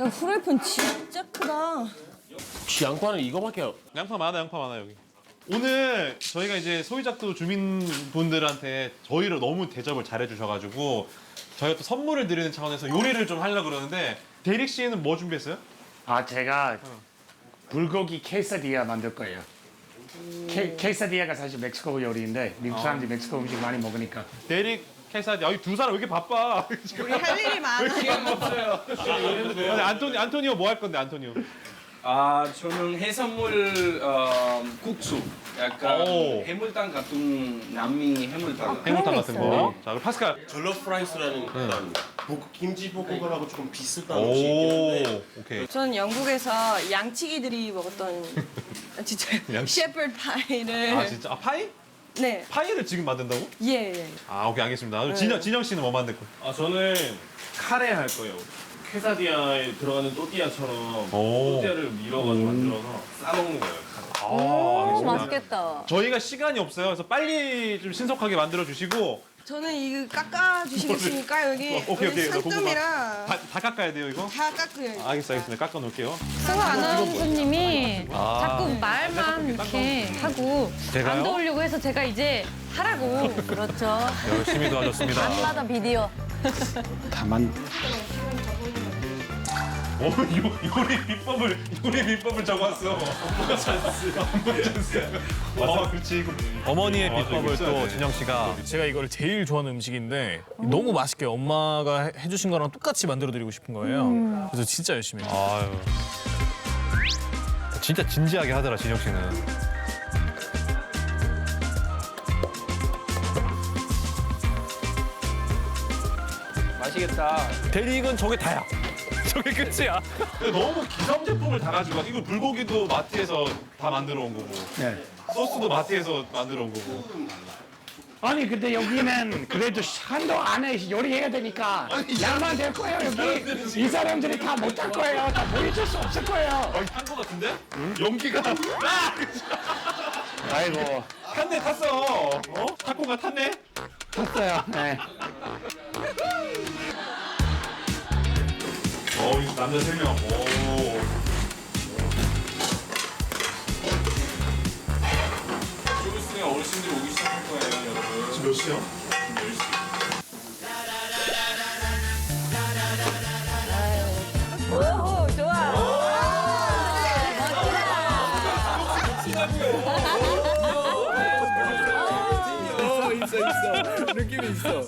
야 후라이팬 진짜 크다. 양파는 이거밖에 양파 많아, 양파 많아 여기. 오늘 저희가 이제 소유작도 주민분들한테 저희를 너무 대접을 잘해 주셔가지고 저희가 또 선물을 드리는 차원에서 요리를 좀 하려고 그러는데 대릭 씨는 뭐 준비했어요? 아 제가 불고기 케이사디아 만들 거예요. 케, 케이사디아가 사실 멕시코 요리인데 미국 사람들이 멕시코 음식 많이 먹으니까 대릭, 캐사디, 아이 두 사람 왜 이렇게 바빠? 우리 할 일이 많아. 아니, 안토니, 안토니오 뭐 할 건데 안토니오? 아 저는 해산물 어, 국수 약간 오. 해물탕 같은 남미 해물탕 해물탕 같은 거. 자, 그럼 파스칼. 절러프 라이스라는 그런 볶- 김치 볶음밥하고 조금 비슷한 있는데 오케이. 전 영국에서 양치기들이 먹었던 아, 진짜 양치- 셰퍼드 파이를 아 진짜? 아 파이? 네. 파이를 지금 만든다고? 예, 예. 아 오케이 알겠습니다. 그럼 진영 진영 씨는 뭐 만들 거? 아 저는 카레 할 거예요. 퀘사디아에 들어가는 또띠아처럼 오. 또띠아를 밀어가지고 만들어서 싸먹는 거예요. 아, 오, 알겠습니다. 맛있겠다. 저희가 시간이 없어요. 그래서 빨리 좀 신속하게 만들어 주시고 저는 이거 깎아 주시겠습니까 여기? 어, 오케이, 오케이. 나 여기 고구마. 산뜸이라 다, 다 깎아야 돼요 이거? 다 깎아요. 아, 알겠어 알겠습니다. 깎아 놓을게요. 승우 아나운서님이 자꾸 말만 이렇게 하고 제가요? 안 도우려고 해서 제가 이제 하라고. 그렇죠. 열심히 도와줬습니다. 밤마다 비디오. 다만 오, 요, 요리 비법을 요리 비법을 적었어. 어, 그렇지. 이거 어머니의 어, 비법을 또 돼. 진영 씨가 제가 이걸 제일 좋아하는 음식인데 너무 맛있게 엄마가 해- 해주신 거랑 똑같이 만들어드리고 싶은 거예요. 그래서 진짜 열심히 했어요. 아유. 진짜 진지하게 하더라 진영 씨는. 맛있겠다 대리익은 저게 다야. 저게 끝이야. 너무 기성 제품을 다 가지고 와. 이거 불고기도 마트에서 다 만들어 온 거고 네. 소스도 마트에서 만들어 온 거고. 아니 근데 여기는 그래도 한도 안에 요리해야 되니까 양만 될 거예요 여기 이 사람들이 다 못 할 거예요 다 보여줄 수 없을 거예요 탄거 같은데? 연기가 아! 아이고 탔네 탔어. 어? 타코가 탔네. 탔어요 네. 남자 세 명. 오. 좀 있으면 어르신들이 오기 시작할 거예요 여러분 지금 몇 시야? 오, 좋아. 있어 있어 느낌이 있어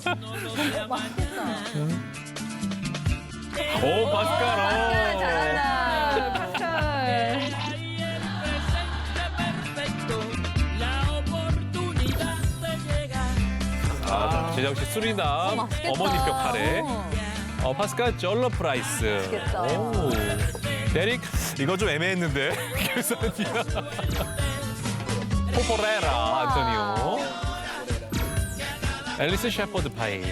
오 파스칼. 어. 잘한다. 파스칼. 아, 진영 씨 수리남 맛있겠다. 어머니표 카레. 어 파스칼 절러 프 라이스. 맛있겠다. 오. 대릭 이거 좀 애매했는데. 포포레라 안토니오. 앨리스 셰퍼드 파이.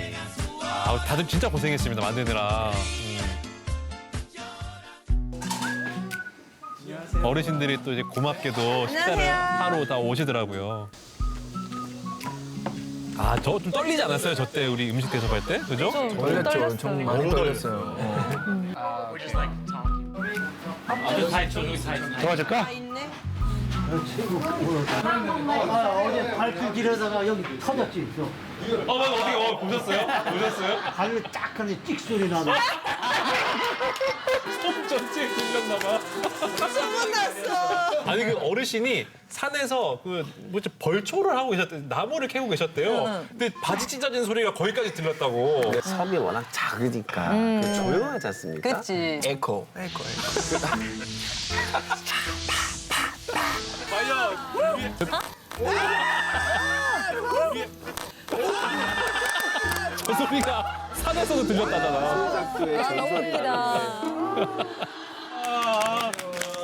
아, 다들 진짜 고생했습니다 만드느라. 어르신들이 또 이제 고맙게도 식사를. 하러 다 오시더라고요. 아, 저 좀 떨리지 않았어요? 저 때 우리 음식 대접할 때? 그죠? 떨렸죠. 엄청 많이 도와줄까? 다 있네. 어제 발길 길어다가 여기 터졌지. 저. 어, 맞아. 어떻게 어, 보셨어요? 보셨어요? 발을 딱 하니 찍 소리 나고. 전체 들렸나 봐. 소문 났어. 아니 그 어르신이 산에서 그 뭐지 벌초를 하고 계셨대 나무를 캐고 계셨대요. 근데 바지 찢어진 소리가 거기까지 들렸다고. 섬이 워낙 작으니까 그 조용하지 않습니까? 그치. 에코, 에코, 저 소리가 산에서도 들렸다잖아. 아, 너무 웃기다. 아,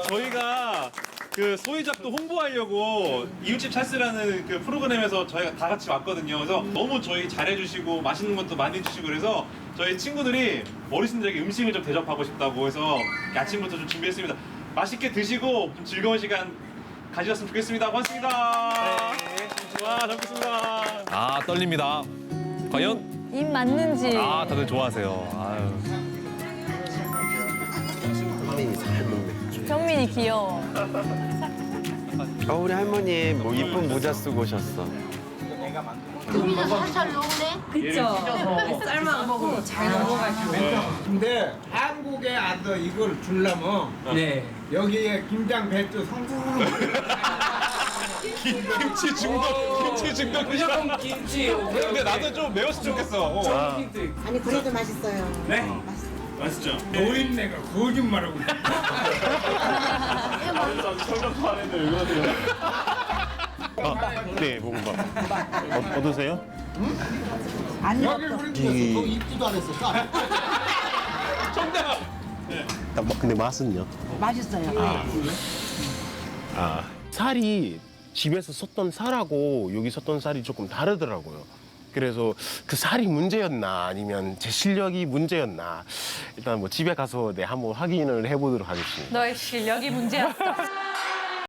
저희가 그 소희작도 홍보하려고 이웃집 찰스라는 그 프로그램에서 저희가 다 같이 왔거든요. 그래서 너무 저희 잘해주시고 맛있는 것도 많이 해주시고 그래서 저희 친구들이 어르신들에게 음식을 좀 대접하고 싶다고 해서 아침부터 좀 준비했습니다. 맛있게 드시고 좀 즐거운 시간 가지셨으면 좋겠습니다. 고맙습니다. 와, 잘 먹겠습니다. 아 떨립니다. 과연 입 맞는지. 아 다들 좋아하세요. 아유. 현민이 잘 먹네. 현민이 귀여워. 어, 우리 할머니 뭐 이쁜 모자 쓰고 오셨어. 그쵸. 쌀만 먹으면 잘 넘어가죠. 근데 한국에 와서 이걸 주려면 네. 여기에 김장 배추 성분 김치 중독, 김치 중독이야. 김치. 근데 나도 좀 매웠으면 좋겠어. 어. 아니 그래도 맛있어요. 네? 맛있죠? 노인네가 거짓말하고 있어. 설명도 안 했는데 왜 그러세요? 네, 볶음밥. 어, 어떠세요? 여기 우리 집에서 너 입지도 안 했어. 근데 맛은요? 맛있어요. 아, 살이 집에서 썼던 살하고 여기 썼던 살이 조금 다르더라고요. 그래서 그 살이 문제였나 아니면 제 실력이 문제였나 일단 뭐 집에 가서 네 한번 확인을 해보도록 하겠습니다. 너의 실력이 문제였어.